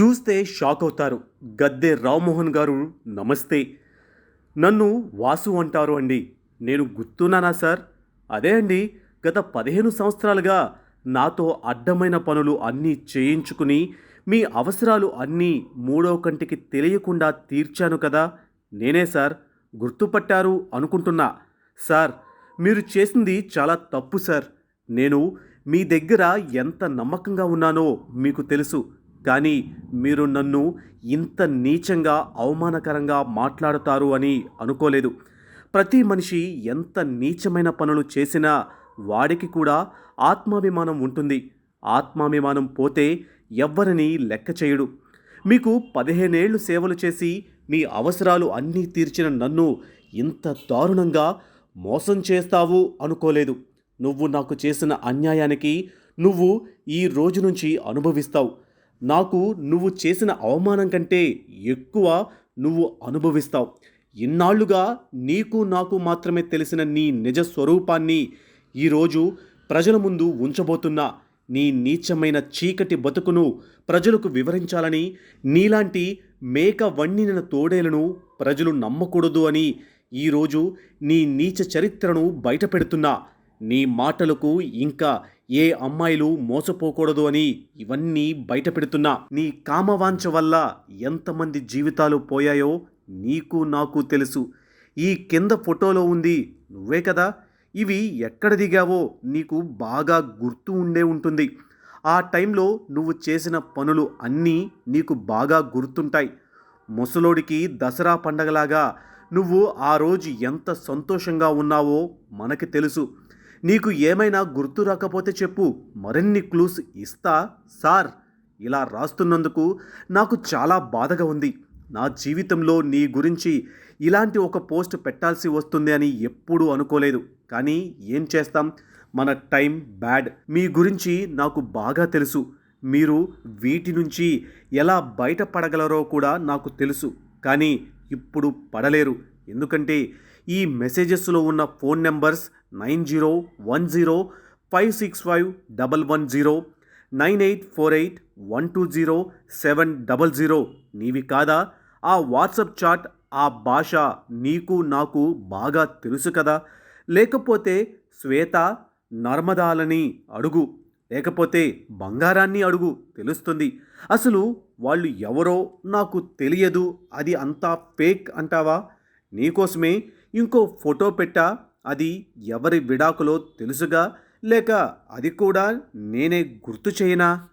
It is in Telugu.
చూస్తే షాక్ అవుతారు. గద్దె రామ్మోహన్ గారు నమస్తే. నన్ను వాసు అంటారు అండి. నేను గుర్తున్నానా సార్? అదే అండి గత పదిహేను సంవత్సరాలుగా నాతో అడ్డమైన పనులు అన్నీ చేయించుకుని మీ అవసరాలు అన్నీ మూడో కంటికి తెలియకుండా తీర్చాను కదా. నేనే సార్ గుర్తుపట్టారు అనుకుంటున్నా. సార్ మీరు చేసింది చాలా తప్పు సార్. నేను మీ దగ్గర ఎంత నమ్మకంగా ఉన్నానో మీకు తెలుసు. కానీ మీరు నన్ను ఇంత నీచంగా అవమానకరంగా మాట్లాడుతారు అని అనుకోలేదు. ప్రతి మనిషి ఎంత నీచమైన పనులు చేసినా వాడికి కూడా ఆత్మాభిమానం ఉంటుంది. ఆత్మాభిమానం పోతే ఎవ్వరిని లెక్క చేయడు. మీకు పదిహేనేళ్ళు సేవలు చేసి మీ అవసరాలు అన్నీ తీర్చిన నన్ను ఇంత దారుణంగా మోసం చేస్తావు అనుకోలేదు. నువ్వు నాకు చేసిన అన్యాయానికి నువ్వు ఈ రోజు నుంచి అనుభవిస్తావు. నాకు నువ్వు చేసిన అవమానం కంటే ఎక్కువ నువ్వు అనుభవిస్తావు. ఇన్నాళ్ళుగా నీకు నాకు మాత్రమే తెలిసిన నీ నిజ స్వరూపాన్ని ఈరోజు ప్రజల ముందు ఉంచబోతున్నా నీ నీచమైన చీకటి బతుకును ప్రజలకు వివరించాలని నీలాంటి మేక వండిన తోడేలను ప్రజలు నమ్మకూడదు అని ఈరోజు నీ నీచ చరిత్రను బయటపెడుతున్నా నీ మాటలకు ఇంకా ఏ అమ్మాయిలు మోసపోకూడదు అని ఇవన్నీ బయటపెడుతున్నా. నీ కామవాంఛ వల్ల ఎంతమంది జీవితాలు పోయాయో నీకు నాకు తెలుసు. ఈ కింద ఫోటోలో ఉంది నువ్వే కదా? ఇవి ఎక్కడ దిగావో నీకు బాగా గుర్తు ఉండే ఉంటుంది. ఆ టైంలో నువ్వు చేసిన పనులు అన్నీ నీకు బాగా గుర్తుంటాయి. ముసలోడికి దసరా పండగలాగా నువ్వు ఆ రోజు ఎంత సంతోషంగా ఉన్నావో మనకి తెలుసు. నీకు ఏమైనా గుర్తు రాకపోతే చెప్పు. మరిన్ని క్లూస్ ఇస్తా సార్. ఇలా రాస్తున్నందుకు నాకు చాలా బాధగా ఉంది. నా జీవితంలో నీ గురించి ఇలాంటి ఒక పోస్ట్ పెట్టాల్సి వస్తుంది అని ఎప్పుడూ అనుకోలేదు. కానీ ఏం చేస్తాం? మన టైం బ్యాడ్. మీ గురించి నాకు బాగా తెలుసు. మీరు వీటి నుంచి ఎలా బయటపడగలరో కూడా నాకు తెలుసు. కానీ ఇప్పుడు పడలేరు. ఎందుకంటే ఈ మెసేజెస్లో ఉన్న phone numbers nine zero one zero five six five double one zero nine eight four eight one two zero seven double zero నీవి కాదా? ఆ వాట్సప్ చాట్ ఆ భాష నీకు నాకు బాగా తెలుసు కదా? లేకపోతే శ్వేత నర్మదాలని అడుగు. లేకపోతే బంగారాన్ని అడుగు తెలుస్తుంది. అసలు వాళ్ళు ఎవరో నాకు తెలియదు. అది అంతా ఫేక్ అంటావా? నీకోసమే ఇంకో ఫోటో పెట్టా అది ఎవరి విడాకులో తెలుసుగా లేక అది కూడా నేనే గుర్తు చేయనా?